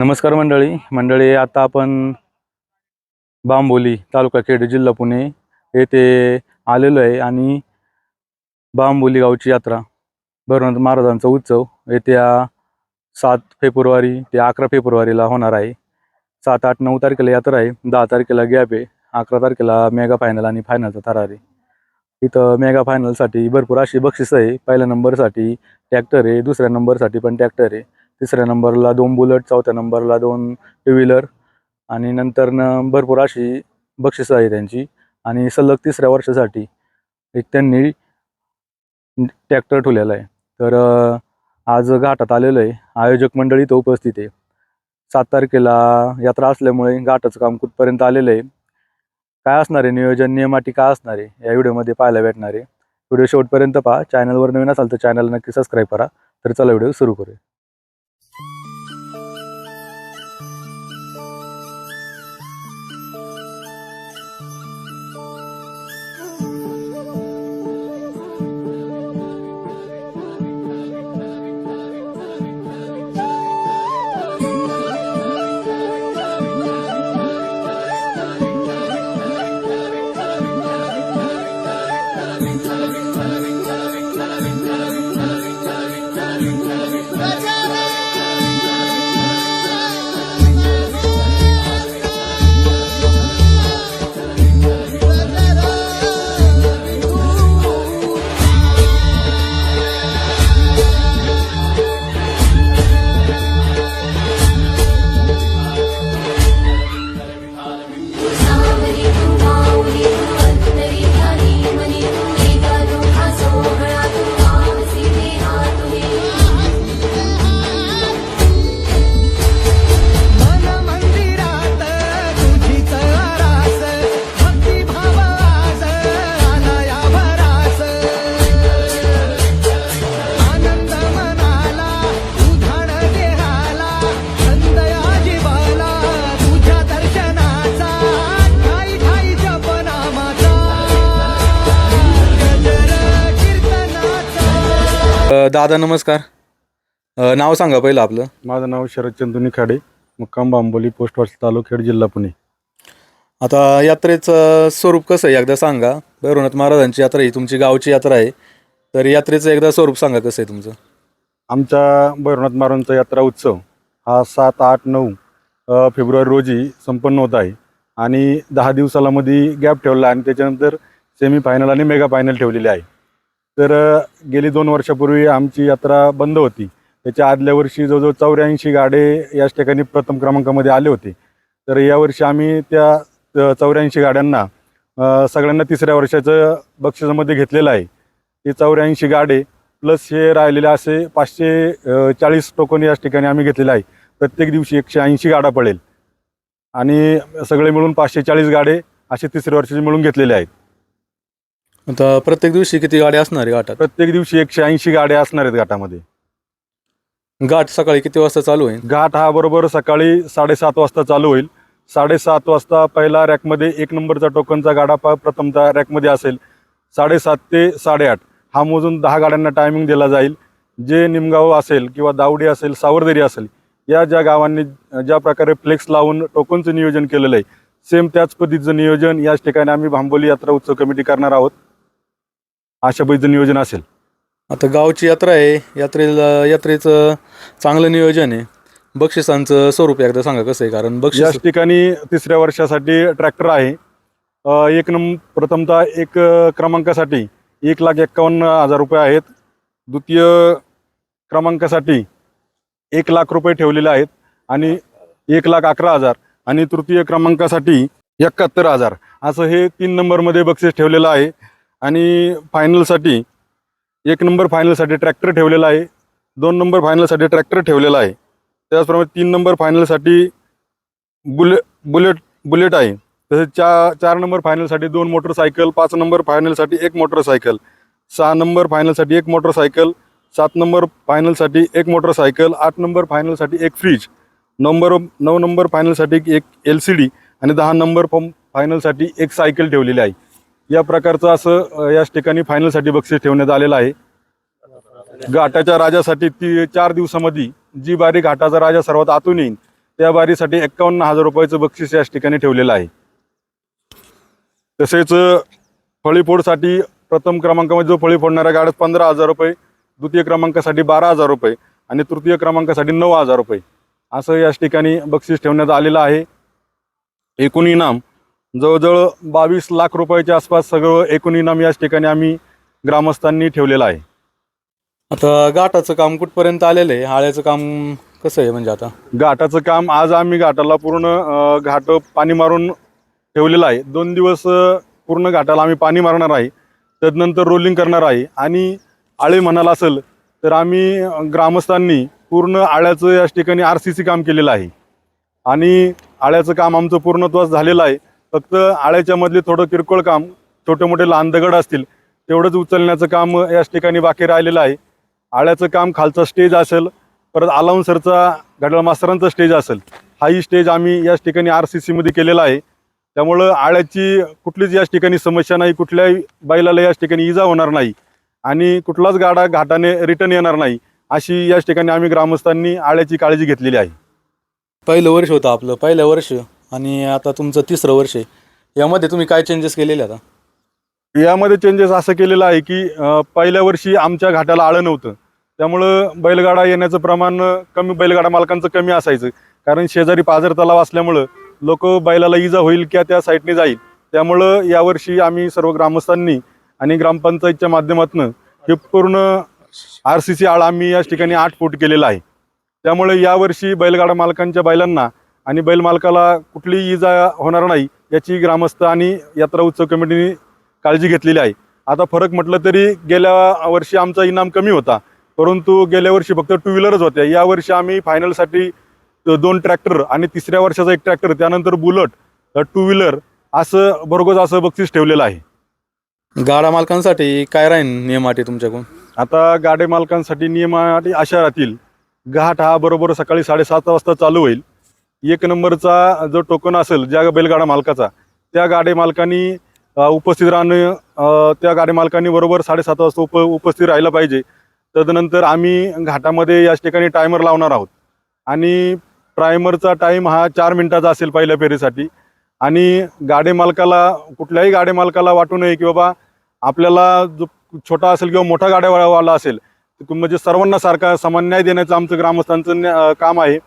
नमस्कार मंडळी. मंडळी आता आपण बांबोली तालुका खेड जिल्हा पुणे येथे आलेलो आहे आणि बांबोली गावची यात्रा भरवनाथ महाराजांचा उत्सव येत्या सात फेब्रुवारी ते अकरा फेब्रुवारीला होणार आहे. सात आठ नऊ तारखेला यात्रा आहे. दहा तारखेला गॅप आहे. अकरा तारखेला मेगा फायनल आणि फायनलचा थरार आहे. इथं मेगा फायनलसाठी भरपूर अशी बक्षिसं आहे. पहिल्या नंबरसाठी ट्रॅक्टर आहे. दुसऱ्या नंबरसाठी पण ट्रॅक्टर आहे. तिसऱ्या नंबरला दोन बुलेट चौथ्या नंबरला दोन टू व्हीलर आणि नंतरनं भरपूर अशी बक्षिसं आहे त्यांची. आणि सलग तिसऱ्या वर्षासाठी एक त्यांनी ट्रॅक्टर ठेवलेला आहे. तर आज घाटात आलेलं आहे. आयोजक मंडळी तो उपस्थित आहे. सात तारखेला यात्रा असल्यामुळे घाटाचं काम कुठपर्यंत आलेलं आहे? काय असणार आहे? नियोजन नियमाटी काय असणार आहे? या व्हिडिओमध्ये पाहायला भेटणार आहे. व्हिडिओ शेवटपर्यंत पहा. चॅनलवर नवीन असाल तर चॅनल नक्की सबस्क्राईब करा. तर चला व्हिडिओ सुरू करूया. दादा नमस्कार. अ, नाव सांगा पहिलं आपलं. माझं नाव शरदचंद्र निखाडे मुक्काम बांबोली पोस्ट वाच तालुका खेड जिल्हा पुणे. आता यात्रेचं स्वरूप कसं आहे? एकदा सांगा. भैरवनाथ महाराजांची यात्रा ही तुमची गावची यात्रा आहे. तर यात्रेचं एकदा स्वरूप सांगा कसं आहे तुमचं? आमच्या भैरवनाथ महाराजांचा यात्रा उत्सव हा सात आठ नऊ अ, फेब्रुवारी रोजी संपन्न होत आहे. आणि दहा दिवसाला मध्ये गॅप ठेवला आणि त्याच्यानंतर सेमी फायनल आणि मेगा फायनल ठेवलेली आहे. तर गेली दोन वर्षापूर्वी आमची यात्रा बंद होती. त्याच्या आदल्या वर्षी जवळजवळ चौऱ्याऐंशी गाडे याच ठिकाणी प्रथम क्रमांकामध्ये आले होते. तर यावर्षी आम्ही त्या चौऱ्याऐंशी गाड्यांना सगळ्यांना तिसऱ्या वर्षाचं बक्षिसामध्ये घेतलेलं आहे. ते चौऱ्याऐंशी गाडे प्लस हे राहिलेले असे पाचशे चाळीस टोकन याच ठिकाणी आम्ही घेतलेलं आहे. प्रत्येक दिवशी एकशे ऐंशी गाडा पडेल. आणि सगळे मिळून पाचशे चाळीस गाडे असे तिसऱ्या वर्षाचे मिळून घेतलेले आहेत. आता प्रत्येक दिवशी किती गाड्या असणार आहे घाटात? प्रत्येक दिवशी एकशे ऐंशी गाड्या असणार आहेत घाटामध्ये. घाट सकाळी किती वाजता चालू आहे घाट हा बरोबर सकाळी साडेसात वाजता चालू होईल. साडेसात वाजता पहिला रॅकमध्ये एक नंबरचा टोकनचा गाडा प प्रथमतः रॅकमध्ये असेल. साडेसात ते साडेआठ. हा मोजून दहा गाड्यांना टायमिंग दिला जाईल. जे निमगाव असेल किंवा दावडी असेल सावरदरी असेल या ज्या गावांनी ज्या प्रकारे फ्लेक्स लावून टोकनचं नियोजन केलेलं आहे सेम त्याच पद्धतीचं नियोजन याच ठिकाणी आम्ही भांबोली यात्रा उत्सव कमिटी करणार आहोत. अशा पद्धतीचं नियोजन असेल. आता गावची यात्रा आहे. यात्रेला यात्रेचं चांगलं नियोजन आहे. बक्षिसांचं स्वरूप एकदा सांगा कसं आहे कारण बक्षीस याच ठिकाणी तिसऱ्या वर्षासाठी ट्रॅक्टर आहे. अ, एक नंब प्रथमतः एक अ, क्रमांकासाठी एक लाख एक्कावन्न हजार रुपये आहेत. द्वितीय क्रमांकासाठी एक लाख रुपये ठेवलेले आहेत आणि एक लाख अकरा हजार आणि तृतीय क्रमांकासाठी एकाहत्तर हजार. असं हे तीन नंबरमध्ये बक्षीस ठेवलेलं आहे. आणि फायनलसाठी एक नंबर फायनलसाठी ट्रॅक्टर ठेवलेला आहे. दोन नंबर फायनलसाठी ट्रॅक्टर ठेवलेला आहे. त्याचप्रमाणे तीन नंबर फायनलसाठी बुले बुलेट बुलेट आहे. तसेच चा चार नंबर फायनलसाठी दोन मोटरसायकल पाच नंबर फायनलसाठी एक मोटरसायकल सहा नंबर फायनलसाठी एक मोटरसायकल सात नंबर फायनलसाठी एक मोटरसायकल आठ नंबर फायनलसाठी एक फ्रीज नंबर नऊ नंबर फायनलसाठी एक एल सी डी आणि दहा नंबर फॉर्म फायनलसाठी एक सायकल ठेवलेली आहे. या प्रकारचं असं याच ठिकाणी फायनलसाठी बक्षीस ठेवण्यात आलेलं आहे. घाटाच्या राजासाठी ती चार दिवसामध्ये जी बारी घाटाचा राजा सर्वात आतून येईल त्या बारीसाठी एक्कावन्न हजार रुपयाचं बक्षीस याच ठिकाणी ठेवलेलं आहे. तसेच फळीफोडसाठी प्रथम क्रमांकामध्ये जो फळी फोडणाऱ्या गाड्यात पंधरा हजार रुपये द्वितीय क्रमांकासाठी बारा हजार रुपये आणि तृतीय क्रमांकासाठी नऊ हजार रुपये असं याच ठिकाणी बक्षीस ठेवण्यात आलेलं आहे. एकूण इनाम जवळजवळ बावीस लाख रुपयाच्या आसपास सगळं एकूण इनाम याच ठिकाणी आम्ही ग्रामस्थांनी ठेवलेलं आहे. आता घाटाचं काम कुठपर्यंत आलेलं आहे? आळ्याचं काम कसं आहे म्हणजे आता? घाटाचं काम आज आम्ही घाटाला पूर्ण अ, घाट पाणी मारून ठेवलेलं आहे. दोन दिवस अ, पूर्ण घाटाला आम्ही पाणी मारणार आहे. त्यानंतर रोलिंग करणार आहे. आणि आळे म्हणाला असेल तर आम्ही अ, ग्रामस्थांनी पूर्ण आळ्याचं याच ठिकाणी आर सी सी काम केलेलं आहे. आणि आळ्याचं काम आमचं पूर्णत्वास झालेलं आहे. फक्त आळ्याच्या मधले थोडं किरकोळ काम छोटे मोठे लहान दगड असतील तेवढंच उचलण्याचं काम याच ठिकाणी बाकी राहिलेलं आहे. आळ्याचं काम खालचा स्टेज असेल परत आलाउन्सरचा गडळ मास्तरांचा स्टेज असेल हाही स्टेज आम्ही याच ठिकाणी आर सी सीमध्ये केलेला आहे. त्यामुळं आळ्याची कुठलीच याच ठिकाणी समस्या नाही कुठल्याही बैलाला याच ठिकाणी इजा होणार नाही आणि कुठलाच गाडा घाटाने रिटर्न येणार नाही अशी याच ठिकाणी आम्ही ग्रामस्थांनी आळ्याची काळजी घेतलेली आहे. पहिलं वर्ष होतं आपलं पहिलं वर्ष. आणि आता तुमचं तिसरं वर्ष आहे. यामध्ये तुम्ही काय चेंजेस केलेले आता? यामध्ये चेंजेस असं केलेलं आहे की अं, पहिल्या वर्षी आमच्या घाटाला आळं नव्हतं. त्यामुळं बैलगाडा येण्याचं प्रमाण अं, कमी बैलगाडा मालकांचं कमी असायचं. कारण शेजारी पाझर तलाव असल्यामुळं लोक बैलाला इजा होईल किंवा त्या साईडने जाईल. त्यामुळं यावर्षी आम्ही सर्व ग्रामस्थांनी आणि ग्रामपंचायतच्या माध्यमातून हे पूर्ण आर सी सी आळ आम्ही याच ठिकाणी आठ फूट केलेला आहे. त्यामुळे यावर्षी बैलगाडा मालकांच्या बैलांना आणि बैल मालकाला कुठलीही इजा होणार नाही याची ग्रामस्थ आणि यात्रा उत्सव कमिटीने काळजी घेतलेली आहे. आता फरक म्हटलं तरी गेल्या वर्षी आमचा इनाम कमी होता परंतु गेल्या वर्षी फक्त टू व्हीलरच होत्या. यावर्षी आम्ही फायनलसाठी दोन ट्रॅक्टर आणि तिसऱ्या वर्षाचा एक ट्रॅक्टर त्यानंतर बुलट टू व्हीलर असं भरघोस असं बक्षीस ठेवलेलं आहे. गाडा मालकांसाठी काय राहील नियम अटी तुमच्याकडून? आता गाडे मालकांसाठी नियम अटी अशा राहतील. घाट हा बरोबर सकाळी साडेसात वाजता चालू होईल. एक नंबरचा जो टोकन असेल ज्या बैलगाडा मालकाचा त्या गाडी मालकांनी उपस्थित राहणं त्या गाडी मालकांनी बरोबर साडेसात वाजता उप उपस्थित राहिलं पाहिजे. तदनंतर आम्ही घाटामध्ये याच ठिकाणी टायमर लावणार आहोत. आणि प्रायमरचा टाईम हा चार मिनिटाचा असेल पहिल्या फेरीसाठी. आणि गाडी मालकाला कुठल्याही गाडी मालकाला वाटू नये की बाबा आपल्याला जो छोटा असेल किंवा मोठा गाड्यावाला असेल म्हणजे सर्वांना सारखा समान न्याय देण्याचं आमचं ग्रामस्थांचं न्या- काम आहे.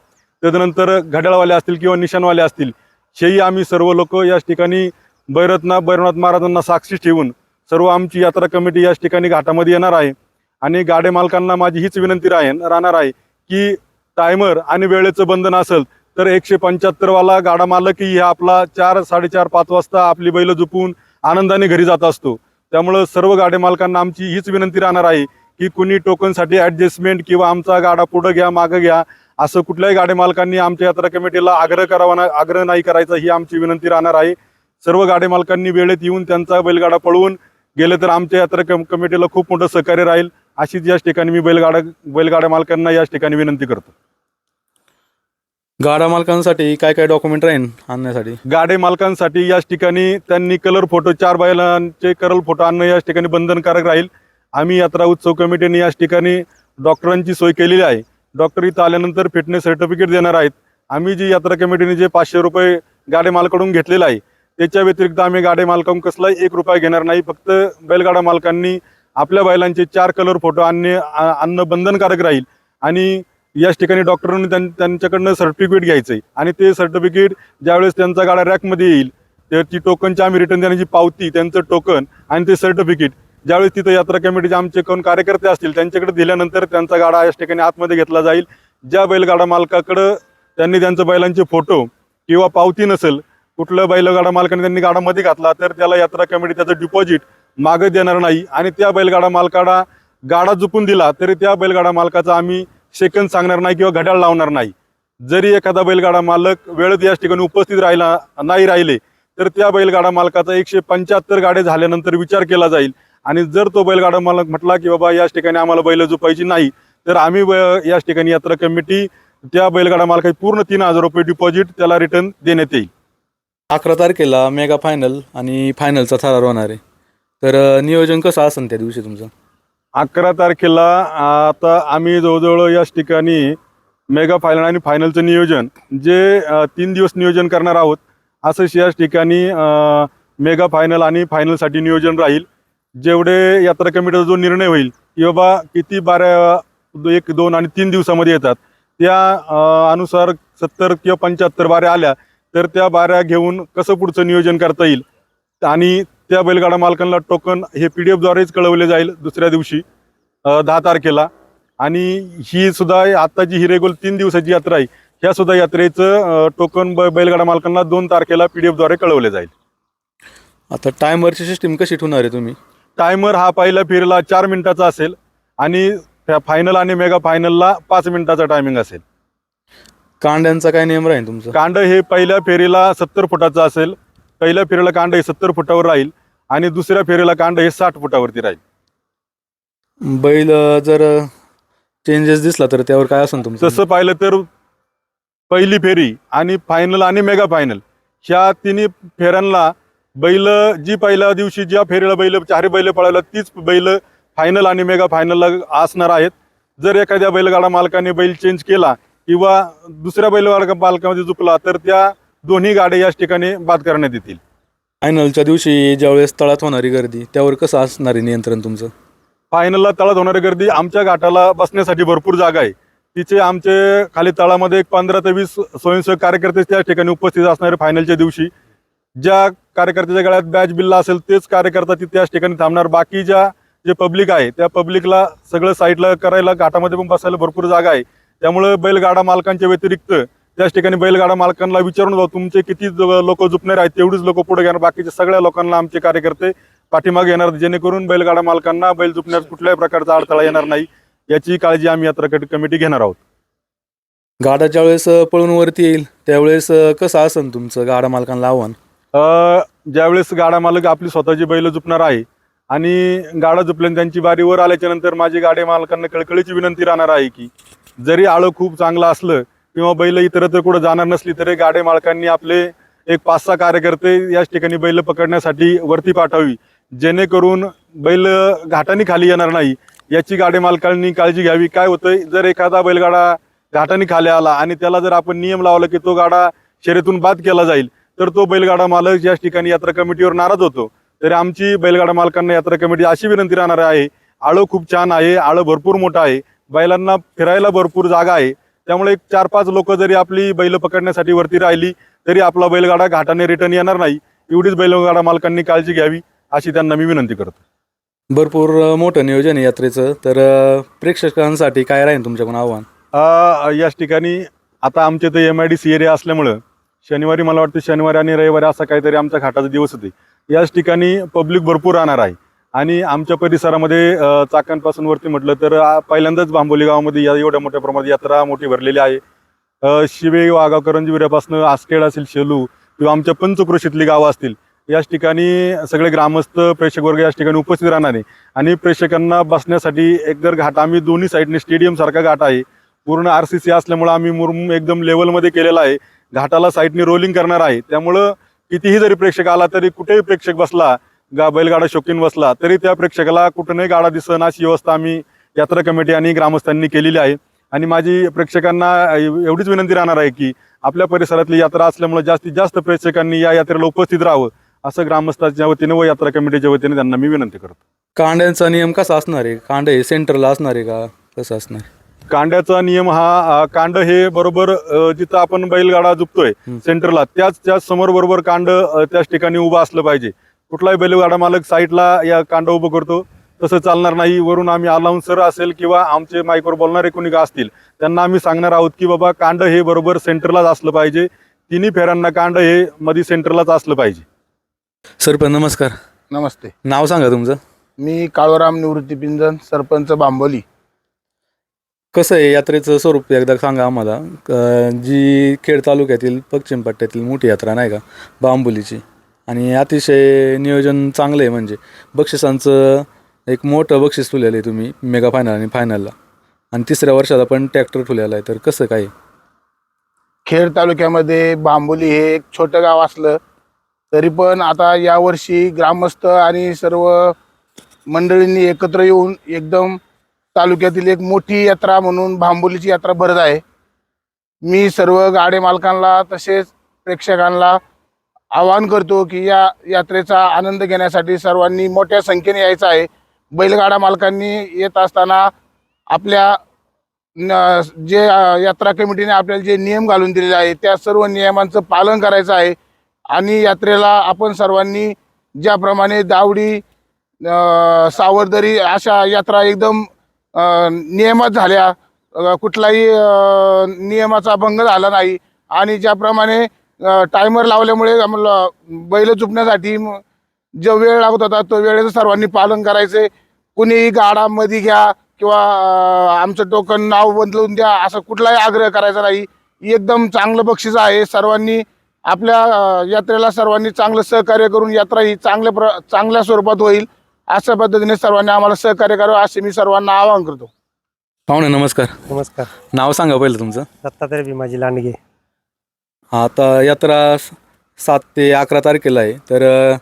त्यानंतर घड्याळवाले असतील किंवा निशाणवाले असतील हेही आम्ही सर्व लोक याच ठिकाणी बैरत्ना बैरवनाथ महाराजांना साक्षी ठेवून सर्व आमची यात्रा कमिटी याच ठिकाणी घाटामध्ये येणार आहे. आणि गाडे मालकांना माझी हीच विनंती राहे राहणार आहे की टायमर आणि वेळेचं बंधन असेल तर एकशे पंच्याहत्तरवाला गाडा मालकही हा आपला चार साडेचार पाच वाजता आपली बैल झुपून आनंदाने घरी जात असतो. त्यामुळं सर्व गाडे मालकांना आमची हीच विनंती राहणार आहे की कुणी टोकनसाठी ॲडजस्टमेंट किंवा आमचा गाडा पुढं घ्या मागं घ्या असं कुठल्याही गाडी मालकांनी आमच्या यात्रा कमिटीला आग्रह करावा ना आग्रह नाही करायचा ही आमची विनंती राहणार आहे. सर्व गाडी मालकांनी वेळेत येऊन त्यांचा बैलगाडा पळवून गेले तर आमच्या यात्रा कम कमिटीला खूप मोठं सहकार्य राहील. अशीच याच ठिकाणी मी बैलगाडा बैलगाड्या मालकांना याच ठिकाणी विनंती करतो. गाडा मालकांसाठी काय काय डॉक्युमेंट राहील आणण्यासाठी? गाडे मालकांसाठी याच ठिकाणी त्यांनी कलर फोटो चार बैलांचे कलर फोटो आणणं याच ठिकाणी बंधनकारक राहील. आम्ही यात्रा उत्सव कमिटीने याच ठिकाणी डॉक्टरांची सोय केलेली आहे. डॉक्टर इथं आल्यानंतर फिटनेस सर्टिफिकेट देणार आहेत. आम्ही जी यात्रा कमिटीने जे पाचशे रुपये गाडे मालकडून घेतलेलं आहे त्याच्या व्यतिरिक्त आम्ही गाडे मालकांकडून कसलाही एक रुपया घेणार नाही. फक्त बैलगाडा मालकांनी आपल्या बैलांचे चार कलर फोटो आणणे आणणं बंधनकारक राहील. आणि याच ठिकाणी डॉक्टरांनी त्यां त्यांच्याकडनं सर्टिफिकेट घ्यायचं आहे आणि ते सर्टिफिकेट ज्यावेळेस त्यांचा गाडा रॅकमध्ये येईल तर ती टोकनची आम्ही रिटर्न देण्याची पावती त्यांचं टोकन आणि ते सर्टिफिकेट ज्यावेळी तिथं यात्रा कमिटीचे आमचे कोण कार्यकर्ते असतील त्यांच्याकडे दिल्यानंतर त्यांचा गाडा याच ठिकाणी आतमध्ये घेतला जाईल. ज्या बैलगाडा मालकाकडं त्यांनी त्यांचं बैलांचे फोटो किंवा पावती नसेल कुठलं बैलगाडा मालकाने त्यांनी गाडामध्ये घातला तर त्याला यात्रा कमिटी त्याचं डिपॉझिट मागं देणार नाही. आणि त्या बैलगाडा मालकाला गाडा जुपून दिला तरी त्या बैलगाडा मालकाचा आम्ही सेकंद सांगणार नाही किंवा घड्याळ लावणार नाही. जरी एखादा बैलगाडा मालक वेळेत याच ठिकाणी उपस्थित राहिला नाही राहिले तर त्या बैलगाडा मालकाचा एकशे पंच्याहत्तर गाडे झाल्यानंतर विचार केला जाईल. आणि जर तो बैलगाडा मालक म्हटला की बाबा याच ठिकाणी आम्हाला बैल झोपायची नाही तर आम्ही याच ठिकाणी यात्रा कमिटी त्या बैलगाडा मालकाची पूर्ण तीन हजार रुपये डिपॉझिट त्याला रिटर्न देण्यात येईल. अकरा तारखेला मेगा फायनल आणि फायनलचा थरार होणार आहे. तर नियोजन कसं असेल त्या दिवशी तुमचं? अकरा तारखेला आता आम्ही जवळजवळ याच ठिकाणी मेगा फायनल आणि फायनलचं नियोजन जे तीन दिवस नियोजन करणार आहोत असंच याच ठिकाणी मेगा फायनल आणि फायनलसाठी नियोजन राहील. जेवढे यात्रा कमिटीचा जो निर्णय होईल की बाबा किती बाऱ्या एक दोन आणि तीन दिवसामध्ये येतात त्या अनुसार सत्तर किंवा पंच्याहत्तर बाऱ्या आल्या तर त्या बाऱ्या घेऊन कसं पुढचं नियोजन करता येईल? आणि त्या बैलगाडा मालकांना टोकन हे पी डी एफद्वारेच कळवले जाईल दुसऱ्या दिवशी दहा तारखेला. आणि ही सुद्धा आता जी हिरेगोल तीन दिवसाची यात्रा आहे ह्या सुद्धा यात्रेचं टोकन ब- बैलगाडा मालकांना दोन तारखेला पी डी एफद्वारे कळवले जाईल. आता टायमवरची सिस्टीम कशी ठेवणार आहे तुम्ही? टायमर हा पहिल्या फेरीला चार मिनिटाचा असेल आणि त्या फायनल आणि मेगा फायनलला पाच मिनिटाचा टायमिंग असेल. कांड्यांचा काय नियम राहील तुमचा? कांड हे पहिल्या फेरीला सत्तर फुटाचं असेल. पहिल्या फेरीला कांड हे सत्तर फुटावर राहील आणि दुसऱ्या फेरीला कांड हे साठ फुटावरती राहील. बैल जर चेंजेस दिसला तर त्यावर काय असेल तुमचं? तसं पाहिलं तर पहिली फेरी आणि फायनल आणि मेगा फायनल ह्या तिन्ही फेऱ्यांना बैल जी पहिल्या दिवशी ज्या फेरीला बैल चारी बैल पळायला तीच बैल फायनल आणि मेगा फायनलला असणार आहेत. जर एखाद्या बैलगाडा मालकाने बैल चेंज केला किंवा दुसऱ्या बैलगाडा मालकामध्ये चुकला तर त्या दोन्ही गाड्या याच ठिकाणी बाद करण्यात येतील. फायनलच्या दिवशी ज्यावेळेस तळात होणारी गर्दी त्यावर कसं असणार आहे नियंत्रण तुमचं? फायनलला तळात होणारी गर्दी आमच्या घाटाला बसण्यासाठी भरपूर जागा आहे. तिचे आमचे खाली तळामध्ये एक पंधरा ते वीस स्वयंसेवक कार्यकर्ते त्या ठिकाणी उपस्थित असणार फायनलच्या दिवशी. ज्या कार्यकर्त्याच्या गळ्यात बॅच बिल्ला असेल तेच कार्यकर्ता ती त्याच ठिकाणी थांबणार. बाकीच्या जे पब्लिक आहे त्या पब्लिकला सगळं साईडला करायला घाटामध्ये पण बसायला भरपूर जागा आहे. त्यामुळे बैलगाडा मालकांच्या व्यतिरिक्त त्याच ठिकाणी बैलगाडा मालकांना विचारून जाऊ तुमचे किती लोक झुपणार आहेत तेवढीच लोक पुढे घेणार. बाकीच्या सगळ्या लोकांना आमचे कार्यकर्ते पाठीमागे येणार जेणेकरून बैलगाडा मालकांना बैल झुपण्यास कुठल्याही प्रकारचा अडथळा येणार नाही. याची काळजी आम्ही यात्रा कमिटी घेणार आहोत. गाडाच्या वेळेस पळून वरती येईल त्यावेळेस कसं असेल तुमचं गाडा मालकांना आव्हान? ज्यावेळेस गाडा मालक आपली स्वतःची बैल जुपणार आहे आणि गाडा जुपल्याने त्यांची बारी वर आल्याच्यानंतर माझी गाडी मालकांना कळकळीची विनंती राहणार आहे की जरी आळं खूप चांगलं असलं किंवा बैल इतरत्र कुठं जाणार नसली तरी गाडे मालकांनी आपले एक पाच सहा कार्यकर्ते याच ठिकाणी बैल पकडण्यासाठी वरती पाठवावी जेणेकरून बैल घाटाने खाली येणार नाही. याची गाडे मालकांनी काळजी घ्यावी. काय होतंय? जर एखादा बैलगाडा घाटाने खाली आला आणि त्याला जर आपण नियम लावला की तो गाडा शर्यतून बाद केला जाईल तर तो बैलगाडा मालक याच ठिकाणी यात्रा कमिटीवर नाराज होतो तरी आमची बैलगाडा मालकांना यात्रा कमिटी अशी विनंती राहणार आहे आळं खूप छान आहे आळं भरपूर मोठं आहे बैलांना फिरायला भरपूर जागा आहे. त्यामुळे एक चार पाच लोक जरी आपली बैल पकडण्यासाठी वरती राहिली तरी आपला बैलगाडा घाटाने रिटर्न येणार नाही. एवढीच बैलगाडा मालकांनी काळजी घ्यावी अशी त्यांना मी विनंती करतो. भरपूर मोठं नियोजन आहे यात्रेचं. तर प्रेक्षकांसाठी काय राहील तुमच्याकडून आव्हान? याच ठिकाणी आता आमच्या इथं M I D C area असल्यामुळं शनिवारी मला वाटतं शनिवारी आणि रविवारी असा काहीतरी आमचा घाटाचा दिवस होते. याच ठिकाणी पब्लिक भरपूर राहणार आहे. आणि आमच्या परिसरामध्ये चाकांपासून वरती म्हटलं तर पहिल्यांदाच बांबोली गावामध्ये या एवढ्या मोठ्या प्रमाणात यात्रा मोठी भरलेली आहे. शिवे वाघाव करंजीविऱ्यापासून आसखेड असेल शेलू किंवा आमच्या पंचक्रोशीतली गावं असतील याच ठिकाणी सगळे ग्रामस्थ प्रेक्षक वर्ग याच ठिकाणी उपस्थित राहणार आहे. आणि प्रेक्षकांना बसण्यासाठी एक घाट आम्ही दोन्ही साईडने स्टेडियमसारखा घाट आहे. पूर्ण आर सी सी असल्यामुळं आम्ही मुरुम एकदम लेवलमध्ये केलेला आहे. घाटाला साईडने रोलिंग करणार आहे. त्यामुळं कितीही जरी प्रेक्षक आला तरी कुठेही प्रेक्षक बसला गा बैलगाडा शौकीन बसला तरी त्या प्रेक्षकाला कुठूनही गाडा दिसन अशी व्यवस्था आम्ही यात्रा कमिटी आणि ग्रामस्थांनी केलेली आहे. आणि माझी प्रेक्षकांना एवढीच विनंती राहणार आहे की आपल्या परिसरातली यात्रा असल्यामुळे जास्तीत जास्त प्रेक्षकांनी या यात्रेला उपस्थित राहावं असं ग्रामस्थांच्या वतीने व यात्रा कमिटीच्या वतीने त्यांना मी विनंती करतो. कांड्यांचा नियम कसा असणार आहे? कांडे सेंटरला असणार आहे का? कसं असणार? कांड्याचा नियम हा कांड हे बरोबर जिथं आपण बैलगाडा झुपतोय हं. सेंटरला त्याच त्याच समोर बरोबर कांड त्याच ठिकाणी उभं असलं पाहिजे. कुठलाही बैलगाडा मालक साईडला या कांड उभं करतो. तसं चालणार नाही. वरून आम्ही अलाउन्सर असेल किंवा आमचे माईकवर बोलणारे कोणी का असतील त्यांना आम्ही सांगणार आहोत की बाबा कांड हे बरोबर सेंटरलाच असलं पाहिजे. तिन्ही फेऱ्यांना कांड हे मध्ये सेंटरलाच असलं पाहिजे. सरपंच नमस्कार. नमस्ते. नाव सांगा तुमचं. मी काळूराम निवृत्ती पिंजन सरपंच बांबोली. कसं आहे यात्रेचं स्वरूप एकदा सांगा आम्हाला. जी खेड तालुक्यातील पश्चिम पट्ट्यातील मोठी यात्रा नाही का बांबुलीची. आणि अतिशय नियोजन चांगलं आहे म्हणजे. बक्षिसांचं एक मोठं बक्षीस ठेवलेलं आहे तुम्ही मेगा फायनल आणि फायनलला आणि तिसऱ्या वर्षाला पण ट्रॅक्टर ठेवलेला आहे तर कसं काय? खेड तालुक्यामध्ये बांबोली हे एक छोटं गाव असलं तरी पण आता यावर्षी ग्रामस्थ आणि सर्व मंडळींनी एकत्र येऊन एकदम तालुक्यातील एक मोठी यात्रा म्हणून भांबोलीची यात्रा भरत आहे. मी सर्व गाडे मालकांना तसेच प्रेक्षकांना आवाहन करतो की या यात्रेचा आनंद घेण्यासाठी सर्वांनी मोठ्या संख्येने यायचं आहे. बैलगाडा मालकांनी येत असताना आपल्या न जे यात्रा कमिटीने आपल्याला जे नियम घालून दिलेले आहे त्या सर्व नियमांचं पालन करायचं आहे. आणि यात्रेला आपण सर्वांनी ज्याप्रमाणे दावडी सावरदरी अशा यात्रा एकदम नियमात झाल्या. कुठलाही नियमाचा भंग झाला नाही. आणि ज्याप्रमाणे टायमर लावल्यामुळे आम्हाला बैल चुपण्यासाठी जो वेळ लागत होता तो वेळेचं सर्वांनी पालन करायचे. कुणीही गाडा मध्ये घ्या किंवा आमचं टोकन नाव बदलून द्या असं कुठलाही आग्रह करायचा नाही. एकदम चांगलं बक्षीस आहे. सर्वांनी आपल्या यात्रेला सर्वांनी चांगलं सहकार्य करून यात्रा ही चांगल्या प्र चांगल्या स्वरूपात होईल. अशा पद्धतीने सर्वांनी आम्हाला सहकार्य करावं असे मी सर्वांना आवाहन करतो. पाहुणे नमस्कार. नमस्कार. नाव सांगा पहिलं तुमचं. दत्तात्रय भीमाजी लांडगे. आता यात्रा स- सात ते अकरा तारखेला आहे. तर अ,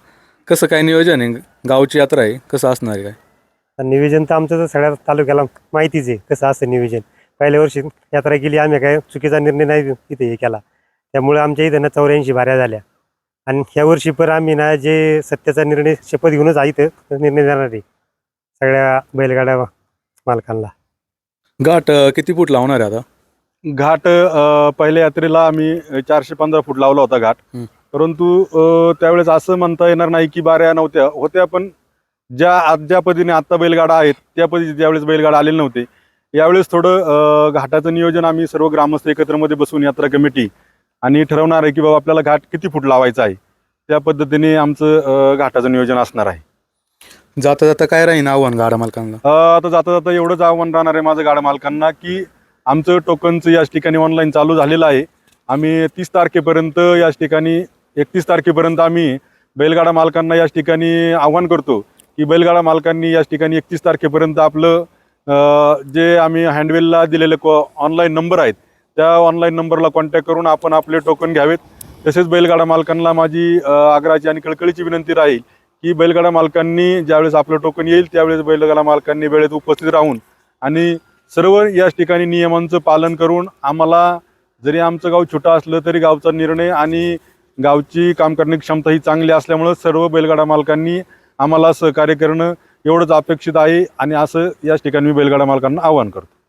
कसं काय नियोजन आहे? गावची यात्रा आहे. कसं असणार आहे काय? आणि नियोजन तर आमचं तर सगळ्या तालुक्याला माहितीच आहे कसं असतं नियोजन. पहिल्या वर्षी यात्रा केली आम्ही काय चुकीचा निर्णय नाही इथे हे केला. त्यामुळे आमच्या इथं ना चौऱ्याऐंशी भाऱ्या झाल्या. आणि ह्या वर्षी पण आम्ही ना जे सत्याचा निर्णय शपथ घेऊनच आहे इथं निर्णय देणार आहे. सगळ्या बैलगाड्या मालकांना. घाट अ, किती फूट लावणार आहे आता? घाट अ, पहिल्या यात्रेला आम्ही चारशे पंधरा फूट लावला होता घाट. हं. परंतु अ, त्यावेळेस असं म्हणता येणार नाही की बाऱ्या नव्हत्या. होत्या पण ज्या आज ज्या पद्धतीने आत्ता बैलगाडा आहेत त्या पद्धतीने त्यावेळेस बैलगाडा आलेले नव्हते. यावेळेस थोडं अ, घाटाचं नियोजन आम्ही सर्व ग्रामस्थ एकत्रमध्ये बसून यात्रा कमिटी आणि ठरवणार आहे की बाबा आपल्याला घाट किती फूट लावायचा आहे. त्या पद्धतीने आमचं घाटाचं नियोजन असणार आहे. जाता जाता काय राहीन आव्हान गाडा मालकांना? आता जाता जाता एवढंच आव्हान राहणार आहे माझं गाड्या मालकांना की आमचं टोकनचं याच ठिकाणी ऑनलाईन चालू झालेलं आहे. आम्ही तीस तारखेपर्यंत याच ठिकाणी एकतीस तारखेपर्यंत आम्ही बैलगाडा मालकांना याच ठिकाणी आव्हान करतो की बैलगाडा मालकांनी याच ठिकाणी एकतीस तारखेपर्यंत आपलं जे आम्ही हँडवेलला दिलेले को ऑनलाईन नंबर आहेत त्या ऑनलाईन नंबरला कॉन्टॅक्ट करून आपण आपले टोकन घ्यावेत. तसेच बैलगाडा मालकांना माझी आग्राची आग्रहाची आणि कळकळीची विनंती राहील की बैलगाडा मालकांनी ज्यावेळेस आपलं टोकन येईल त्यावेळेस बैलगाडा मालकांनी वेळेत उपस्थित राहून आणि सर्व याच ठिकाणी नियमांचं पालन करून आम्हाला जरी आमचं गाव छोटं असलं तरी गावचा निर्णय आणि गावची काम करण्याची क्षमता ही चांगली असल्यामुळं सर्व बैलगाडा मालकांनी आम्हाला सहकार्य करणं एवढंच अपेक्षित आहे आणि असं याच ठिकाणी मी बैलगाडा मालकांना आवाहन करतो.